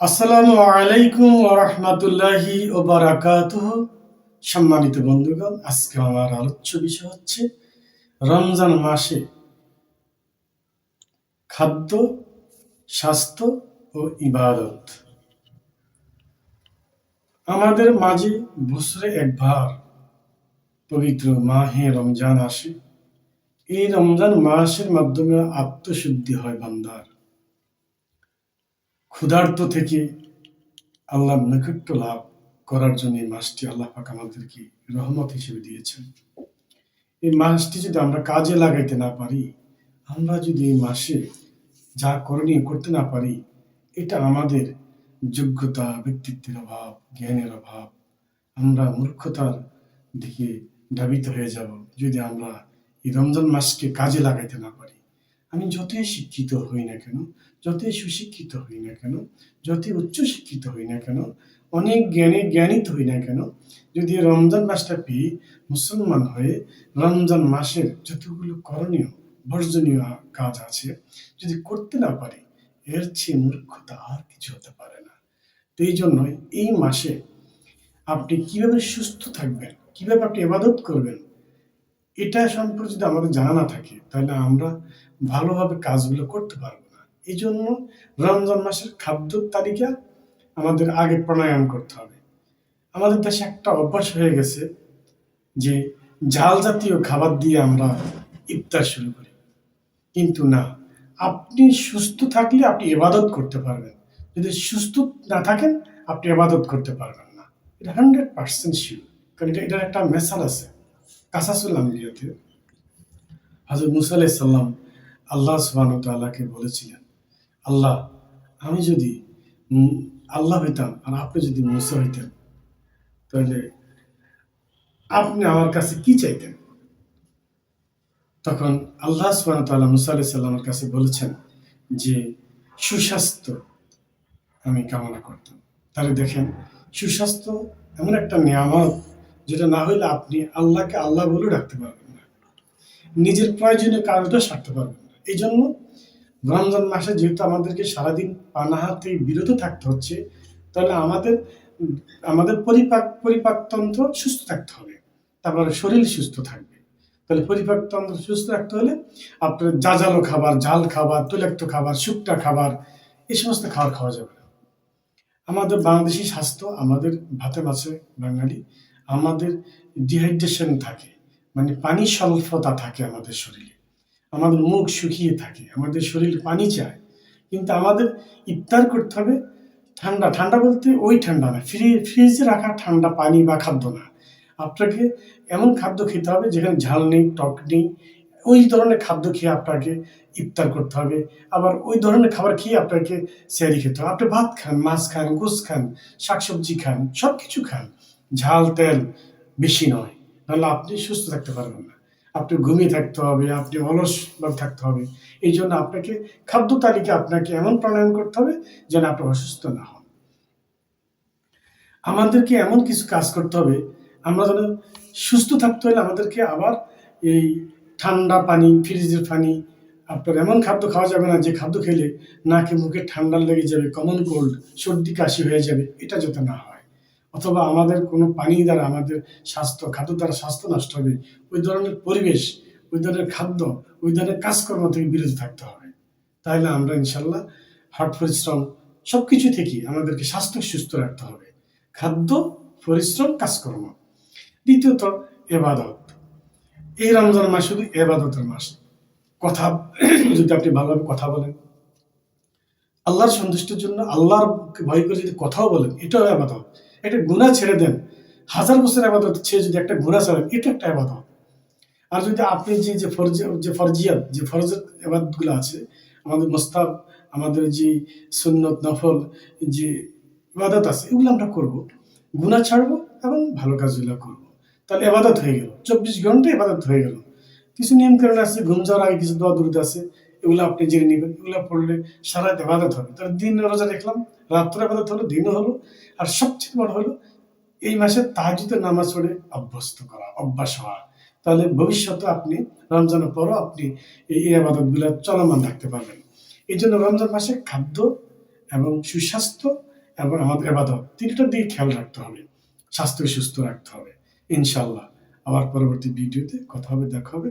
আসসালামু আলাইকুম রহমতুল্লাহি ও বারাকাতুহ। সম্মানিত বন্ধুগণ, আজকে আমার আলোচ্য বিষয় হচ্ছে রমজান মাসে খাদ্য, স্বাস্থ্য ও ইবাদত। আমাদের মাঝে বছরে একবার পবিত্র মাহে রমজান আসে। এই রমজান মাসের মাধ্যমে আত্মশুদ্ধি হয় বান্দার। ক্ষুধার্ত থেকে আল্লাহ নৈকট্য লাভ করার জন্য এই মাসটি আল্লাহ পাক আমাদেরকে রহমত হিসেবে দিয়েছেন। এই মাসটি যদি আমরা কাজে লাগাইতে না পারি, আমরা যদি এই মাসে যা করণীয় করতে না পারি, এটা আমাদের যোগ্যতা, ব্যক্তিত্বের অভাব, জ্ঞানের অভাব, আমরা মূর্খতার দিকে ধাবিত হয়ে যাব। যদি আমরা এই রমজান মাসকে কাজে লাগাইতে না পারি আমি যতই শিক্ষিত হই না কেন, যতই সুশিক্ষিত হই না কেন, যতই উচ্চ শিক্ষিত হই না কেন, অনেক জ্ঞানে জ্ঞানিত হই না কেন, যদি রমজান মাসটা পেয়ে মুসলমান হয়ে রমজান মাসের যতগুলো করণীয়, বর্জনীয় কাজ আছে, যদি করতে না পারি, এর চেয়ে মূর্খতা আর কিছু হতে পারে না। তো এই জন্য এই মাসে আপনি কীভাবে সুস্থ থাকবেন, কীভাবে আপনি এবাদত করবেন, এটা সম্পর্কে যদি আমাদের জানা না থাকে, তাহলে আমরা ভালোভাবে কাজগুলো করতে পারব না। এই জন্য রমজান মাসের খাদ্য তালিকা আমাদের আগে প্রণয়ন করতে হবে। আমাদের দেশে একটা অভ্যাস হয়ে গেছে যে ঝাল জাতীয় খাবার দিয়ে আমরা ইফতার শুরু করি। কিন্তু না, আপনি সুস্থ থাকলে আপনি এবাদত করতে পারবেন। যদি সুস্থ না থাকেন, আপনি এবাদত করতে পারবেন না। এটা হান্ড্রেড পার্সেন্ট শিওর। কারণ এটা, এটার একটা মেসাল আছে। কাসাসুল আম্বিয়াতে হজরত মুসা আলাইসাল্লাম আল্লাহ সুবাহ তাল্লাহকে বলেছিলেন, আল্লাহ, আমি যদি আল্লাহ হইতাম আর আপনি যদি মুসা হইতেন, তাহলে আপনি আমার কাছে কি চাইতেন? তখন আল্লাহ সুবাহ তাল্লাহ মুসা আলাহ সাল্লামের কাছে বলেছেন যে, সুস্বাস্থ্য আমি কামনা করতাম। তাহলে দেখেন, সুস্বাস্থ্য এমন একটা নিয়ামত যেটা না হইলে আপনি আল্লাহকে আল্লাহ বলে রাখতে পারবেন না। নিজের প্রয়োজনীয় কাজটা সারতে পারবেন এই জন্য রমজান মাসে যেহেতু আমাদেরকে সারাদিন পানাহার থেকে বিরত থাকতে হচ্ছে, তাহলে আমাদের আমাদের পরিপাক, পরিপাকতন্ত্র সুস্থ থাকতে হবে। তারপরে শরীর সুস্থ থাকবে। তাহলে পরিপাকতন্ত্র সুস্থ রাখতে হলে আপনার জাজালো খাবার, ঝাল খাবার, তৈলাক্ত খাবার শুকটা খাবার এই সমস্ত খাবার খাওয়া যাবে না। আমাদের বাংলাদেশি স্বাস্থ্য, আমাদের ভাতে মাছে বাঙালি, আমাদের ডিহাইড্রেশন থাকে মানে পানি স্বল্পতা থাকে আমাদের শরীরে। আমাদের মুখ শুকিয়ে থাকে, আমাদের শরীর পানি চায়, কিন্তু আমাদের ইফতার করতে হবে ঠান্ডা ঠান্ডা বলতে ওই ঠান্ডা না, ফ্রি, ফ্রিজে রাখা ঠান্ডা পানি বা খাদ্য না। আপনাকে এমন খাদ্য খেতে হবে যেখানে ঝাল নেই, টক নেই, ওই ধরনের খাদ্য খেয়ে আপনাকে ইফতার করতে হবে। আবার ওই ধরনের খাবার খেয়ে আপনাকে স্যারি খেতে হবে। আপনি ভাত খান, মাছ খান, গোস খান, শাকসবজি খান সব কিছু খান, ঝাল, তেল বেশি নয়, নাহলে আপনি সুস্থ থাকতে পারবেন না। আপনি ঘুমিয়ে থাকতে হবে, আপনি অলসভাবে থাকতে হবে। এই জন্য আপনাকে খাদ্য তালিকা আপনাকে এমন প্রণয়ন করতে হবে যেন আপনি অসুস্থ না হন। আমাদেরকে এমন কিছু কাজ করতে হবে, আমরা যেন সুস্থ থাকতে হলে আমাদেরকে আবার এই ঠান্ডা পানি, ফ্রিজের পানি, আপনার এমন খাদ্য খাওয়া যাবে না যে খাদ্য খেলে নাকে মুখে ঠান্ডা লেগে যাবে কমন কোল্ড সর্দি কাশি হয়ে যাবে, এটা যাতে না হয়। অথবা আমাদের কোনো পানি দ্বারা আমাদের স্বাস্থ্য, খাদ্য দ্বারা স্বাস্থ্য নষ্ট হবে, ওই ধরনের পরিবেশ, ওই ধরনের খাদ্য, ওই ধরনের কাজকর্ম থেকে বিরত থাকতে হবে। তাহলে আমরা ইনশাল্লাহ হাট পরিশ্রম সব কিছু থেকেই আমাদেরকে স্বাস্থ্য সুস্থ রাখতে হবে। খাদ্য, পরিশ্রম, কাজকর্ম। দ্বিতীয়ত, এবাদত। এই রমজান মাস শুধু এবাদতের মাস। কথা, যদি আপনি ভালোভাবে কথা বলেন। আল্লাহর সন্তুষ্টির জন্য আল্লাহর ভয় করে যদি কথাও বলেন, এটাও আবাদত একটা গুণা ছেড়ে দেন। হাজার বছর আবাদত ছেড়ে যদি একটা গুণা ছাড়েন, এটা একটা আবাদত। আর যদি আপনি যে যে ফরজ, যে ফরজিয়াত, যে ফরজের আবাদতগুলো আছে, আমাদের মোস্তাব আমাদের যে সুন্নত, নফল, যে ইবাদত আছে, এগুলো আমরা করব। গুণা ছাড়বো এবং ভালো কাজগুলো করব। তাহলে এবাদত হয়ে গেল। চব্বিশ ঘণ্টা এবাদত হয়ে গেল। কিছু নিয়মকানুন আছে, ঘুম যাওয়ার আগে কিছু দোয়া দূরত আছে। এগুলো আপনি জেনে নেবেন, এগুলো পড়লে সারা রাত এবাদত হবে। তাহলে দিন রোজা দেখলাম, রাত্রে আবাদত হলো, দিনও হলো, আর সবচেয়ে বড় হলো, এই মাসে তাহাজুদের নামাজ পড়ে অভ্যস্ত করা, অভ্যাস হওয়া। তাহলে ভবিষ্যতে আপনি রমজানের পরও আপনি এই আবাদতগুলো চলমান রাখতে পারবেন। এই জন্য রমজান মাসে খাদ্য এবং সুস্বাস্থ্য এবং আমাদের এবাদত তিনটার দিকে খেয়াল রাখতে হবে স্বাস্থ্য সুস্থ রাখতে হবে। ইনশাল্লাহ আবার পরবর্তী ভিডিওতে কথা হবে, দেখা হবে।